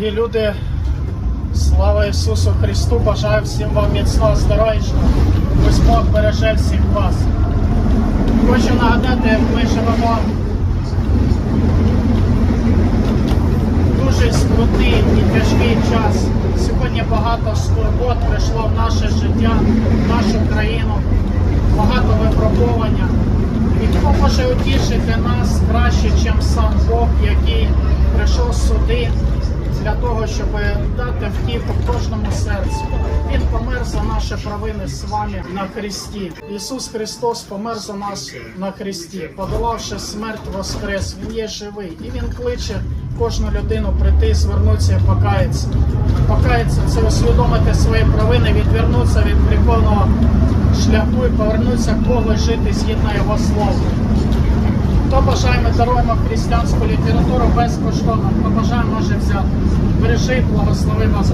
Дорогі люди, слава Ісусу Христу! Бажаю всім вам міцного здоров'я. Ось Бог береже всіх вас. Хочу нагадати, ми живемо дуже скрутний і тяжкий час. Сьогодні багато скорбот прийшло в наше життя, в нашу країну, багато випробування. І хто може утішити нас краще, ніж сам Бог, який прийшов сюди для того, щоб дати втіху кожному серцю. Він помер за наші провини з вами на Христі. Ісус Христос помер за нас на Христі, подолавши смерть воскрес. Він є живий і Він кличе кожну людину прийти, звернутися і покаятися. Покаятися це усвідомити свої провини, відвернутися від гріховного шляху і повернутися Богу і жити згідно Його Слова. Хто бажає, ми даруємо християнську літературу безкоштовно. Хто бажає, може взяти. Бережи, благослови вас.